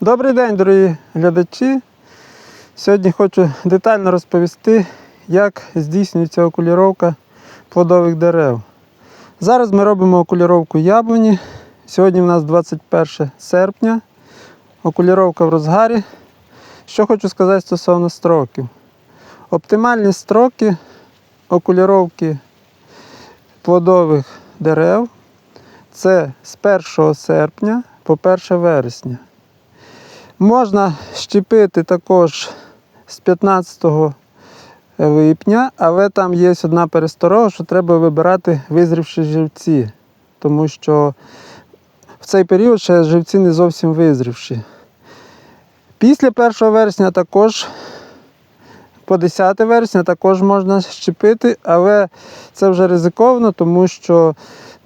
Добрий день, дорогі глядачі. Сьогодні хочу детально розповісти, як здійснюється окуліровка плодових дерев. Зараз ми робимо окуліровку яблуні. Сьогодні в нас 21 серпня. Окуліровка в розгарі. Що хочу сказати стосовно строків. Оптимальні строки окуліровки плодових дерев це з 1 серпня по 1 вересня. Можна щепити також з 15 липня, але там є одна пересторога, що треба вибирати визрівші живці, тому що в цей період ще живці не зовсім визрівші. Після 1 вересня також по 10 вересня також можна щепити, але це вже ризиковано, тому що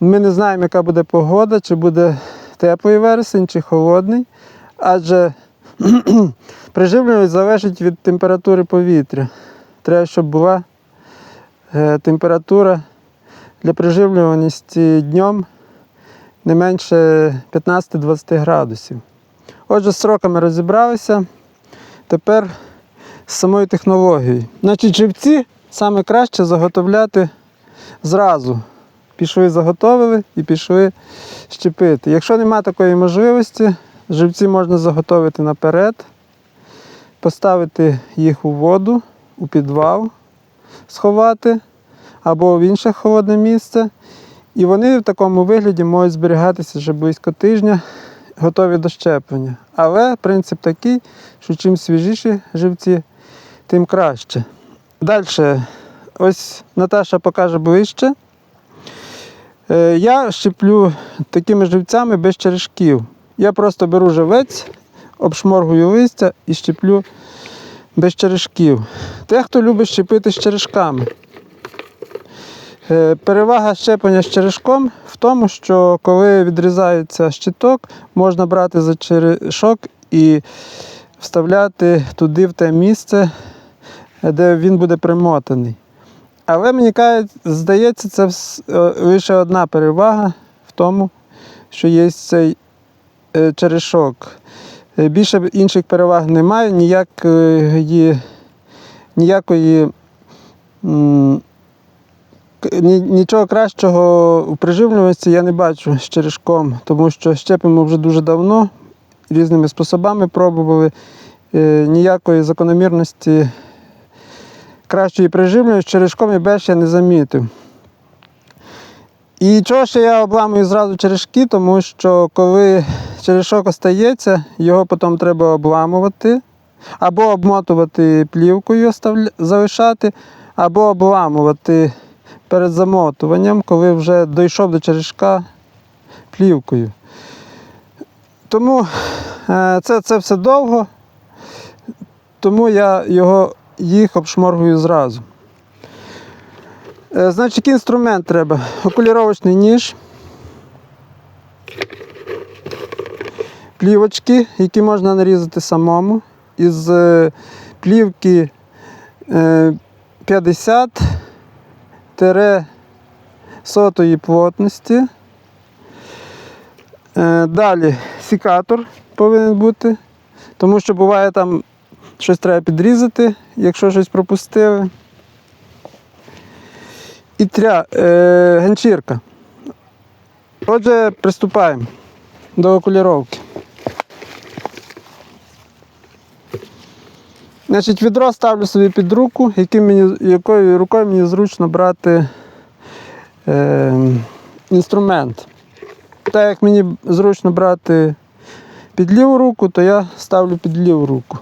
ми не знаємо, яка буде погода, чи буде теплий вересень, чи холодний. Адже приживлюваність залежить від температури повітря. Треба, щоб була е, температура для приживлюваності днем не менше 15-20 градусів. Отже, з сроками розібралися. Тепер з самою технологією. Значить, живці саме краще заготовляти зразу. Пішли, заготовили і пішли щепити. Якщо немає такої можливості, живці можна заготовити наперед, поставити їх у воду, у підвал, сховати або в інше холодне місце. І вони в такому вигляді можуть зберігатися вже близько тижня, готові до щеплення. Але принцип такий, що чим свіжіші живці, тим краще. Далі, ось Наташа покаже ближче. Е, Я щеплю такими живцями без черешків. Я просто беру живець, обшморгую листя і щеплю без черешків. Те, хто любить щепити з черешками. Е, Перевага щеплення з черешком в тому, що коли відрізається щиток, можна брати за черешок і вставляти туди в те місце, де він буде примотаний. Але мені здається, це е, лише одна перевага в тому, що є цей черешок. Е, Більше інших переваг немає, ніякої, ніякої ні- нічого кращого у приживлюваності я не бачу з черешком, тому що щепимо вже дуже давно, різними способами пробували. Е, Ніякої закономірності кращої приживлюваності з черешком і без я не замітив. І чого ще я обламую зразу черешки, тому що коли черешок остається, його потім треба обламувати, або обмотувати плівкою залишати, або обламувати перед замотуванням, коли вже дійшов до черешка плівкою. Тому е, це, це все довго, тому я його, їх обшморгую зразу. Е, Значить, який інструмент треба? Окуліровочний ніж, плівочки, які можна нарізати самому. Із е, плівки е, 50 тире сотої плотності. Е, Далі сікатор повинен бути, тому що буває там щось треба підрізати, якщо щось пропустили. І тря, е, ганчірка. Отже, приступаємо до окуліровки. Значить, відро ставлю собі під руку, яким мені, якою рукою мені зручно брати е, інструмент. Так як мені зручно брати під ліву руку, то я ставлю під ліву руку.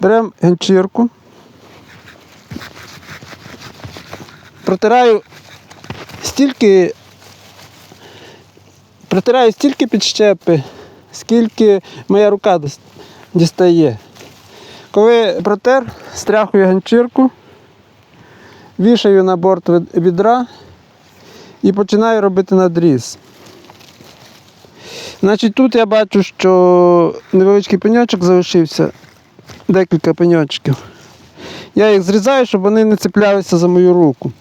Беремо ганчірку. Протираю стільки, протираю стільки підщепи, скільки моя рука дос- дістає. Коли протер, стряхую ганчірку, вішаю на борт відра і починаю робити надріз. Значить, тут я бачу, що невеличкий пеньочок залишився, декілька пеньочків. Я їх зрізаю, щоб вони не цеплялися за мою руку.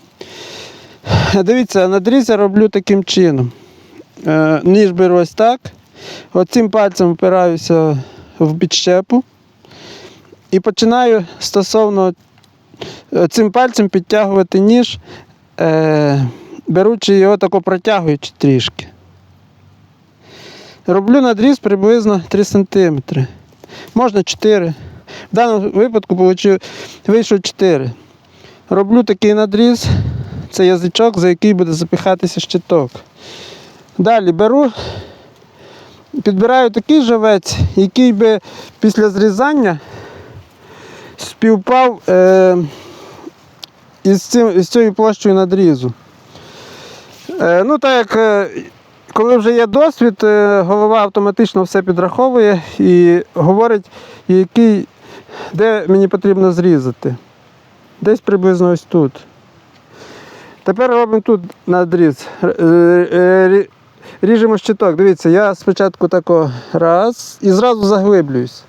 Дивіться, надріз я роблю таким чином. Е, Ніж беру ось так Оцим пальцем впираюся в підщепу і починаю стосовно е, цим пальцем підтягувати ніж, е, беручи його тако протягуючи трішки. Роблю надріз приблизно 3 см. Можна 4. В даному випадку получив, вийшло 4. Роблю такий надріз. Це язичок, за який буде запихатися щиток. Далі беру, підбираю такий живець, який би після зрізання співпав е, із, цим, із цією площею надрізу. Е, ну, так як е, коли вже є досвід, е, голова автоматично все підраховує і говорить, який, де мені потрібно зрізати. Десь приблизно ось тут. Тепер робимо тут надріз. Ріжемо щиток. Дивіться, я спочатку тако раз і зразу заглиблююсь.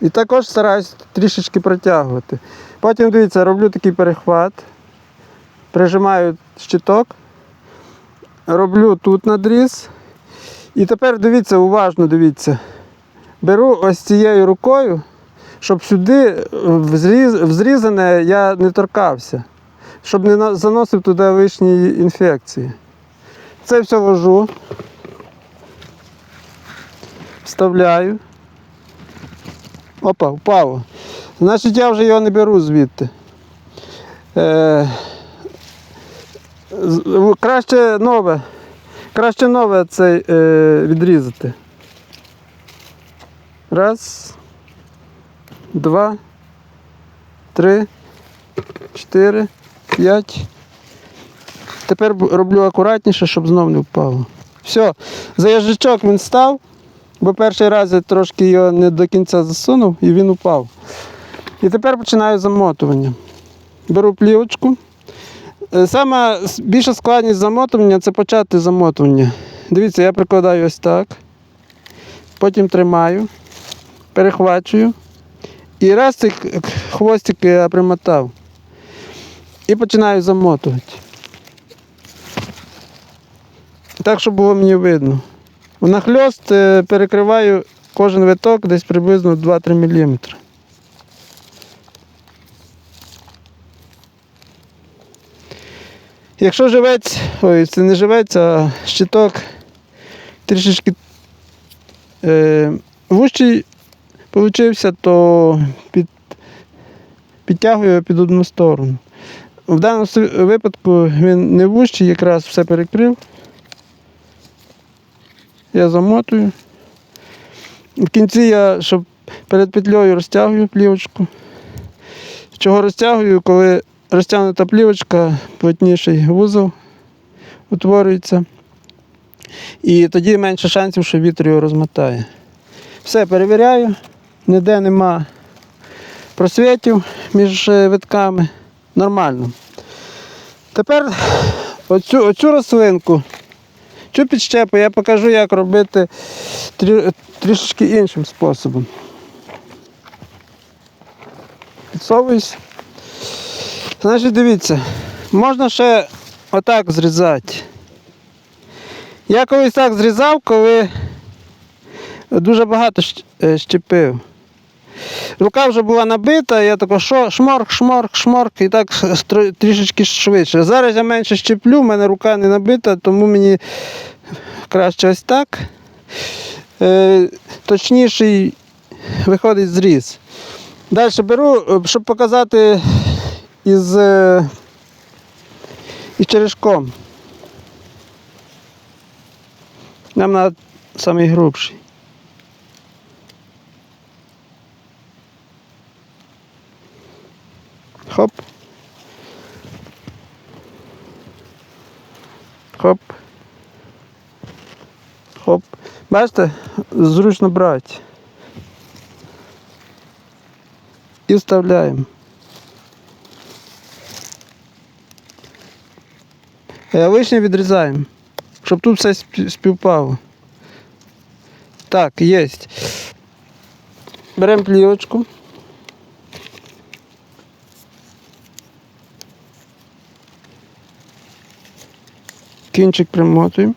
І також стараюсь трішечки протягувати. Потім дивіться, роблю такий перехват, прижимаю щиток, роблю тут надріз. І тепер дивіться, уважно дивіться. Беру ось цією рукою, щоб сюди в зрізане я не торкався, щоб не заносив туди лишні інфекції. Це все ложу, вставляю. Опа, впало. Значить, я вже його не беру звідти. Е, краще нове. Краще нове цей е, відрізати. Раз, два, три, чотири, п'ять. Тепер роблю акуратніше, щоб знов не впало. Все, за язичок він став, бо перший раз я трошки його не до кінця засунув і він упав. І тепер починаю замотування. Беру плівочку. Е, Саме більша складність замотування це почати замотування. Дивіться, я прикладаю ось так. Потім тримаю, перехвачую. І раз цей хвостик я примотав. І починаю замотувати. Так, щоб було мені видно. Нахльост е, перекриваю кожен виток десь приблизно 2-3 мм. Якщо живець, ой, це не живець, а щиток трішечки е, вущий получився, то під, підтягую під одну сторону. В даному випадку він не вущий, якраз все перекрив. Я замотую. В кінці я, щоб перед петлею розтягую плівочку. Чого розтягую, коли розтягнута плівочка, плотніший вузол утворюється. І тоді менше шансів, що вітер його розмотає. Все перевіряю, ніде нема просвітів між е, витками. Нормально. Тепер оцю, оцю рослинку, цю підщепу я покажу, як робити трі, трішечки іншим способом. Підсовуюсь. Значить, дивіться, можна ще отак зрізати. Я колись так зрізав, коли дуже багато е, щепив. Рука вже була набита, я тако шо- шморк, шморк, шморк і так трішечки швидше. Зараз я менше щеплю, в мене рука не набита, тому мені краще ось так. Е, точніший виходить зріз. Далі беру, е, щоб показати із, е, із черешком. Нам треба самий Хоп. Хоп. Хоп. Бачите, зручно брати. І вставляємо. Лишнє відрізаємо, щоб тут все співпало. Так, є. Беремо плівочку. кінчик примотуємо.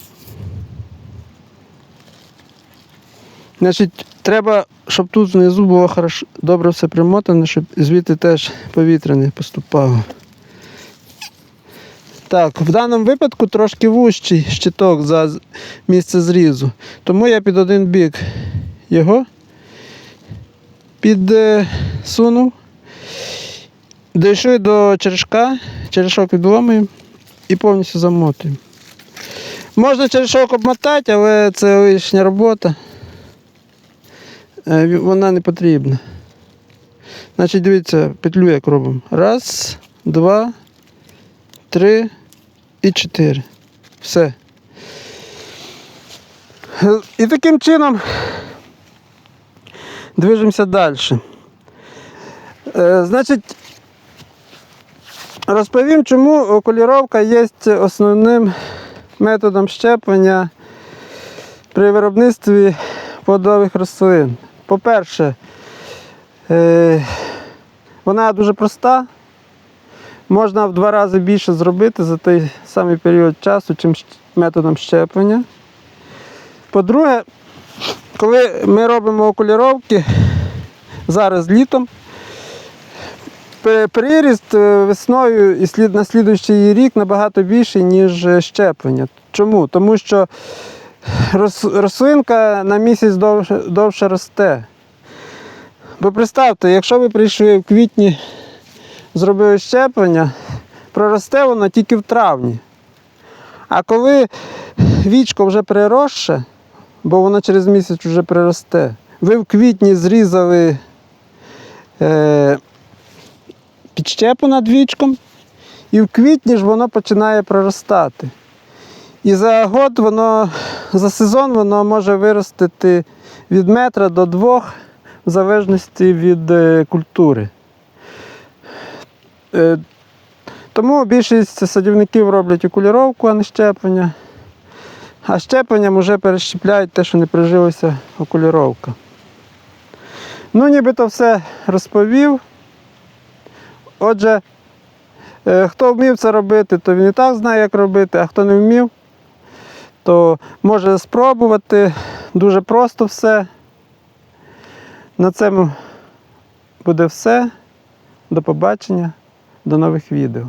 Значить, Треба, щоб тут внизу було хорошо, добре все примотане, щоб звідти теж повітря не поступало. Так, в даному випадку трошки вужчий щиток за місце зрізу. Тому я під один бік його підсунув, е, дійшли до черешка, черешок відломуємо і повністю замотуємо. Можна черешок обмотати, але це лишня робота. Е, Вона не потрібна. Значить, дивіться, петлю як робимо. Раз, два, три і чотири. Все. І таким чином движемося далі. Е, Значить, розповім, чому окуліровка є основним методом щеплення при виробництві плодових рослин. По-перше, е, вона дуже проста. Можна в два рази більше зробити за той самий період часу, чим методом щеплення. По-друге, коли ми робимо окуліровки зараз літом, приріст е, весною і слід, на слідуючий рік набагато більший, ніж е, щеплення. Чому? Тому що рослинка на місяць довше, довше росте. Бо представте, якщо ви прийшли в квітні, зробили щеплення, проросте воно тільки в травні. А коли вічко вже приросше, бо воно через місяць вже приросте, ви в квітні зрізали е, підщепу над вічком, і в квітні ж воно починає проростати. І за год воно, за сезон воно може виростити від метра до двох, в залежності від е, культури. Е, Тому більшість садівників роблять окуліровку, а не щеплення. А щепленням вже перещепляють те, що не прижилося окуліровка. Ну, нібито все розповів. Отже, е, хто вмів це робити, то він і так знає, як робити, а хто не вмів, то може спробувати. Дуже просто все. На цьому буде все. До побачення, до нових відео.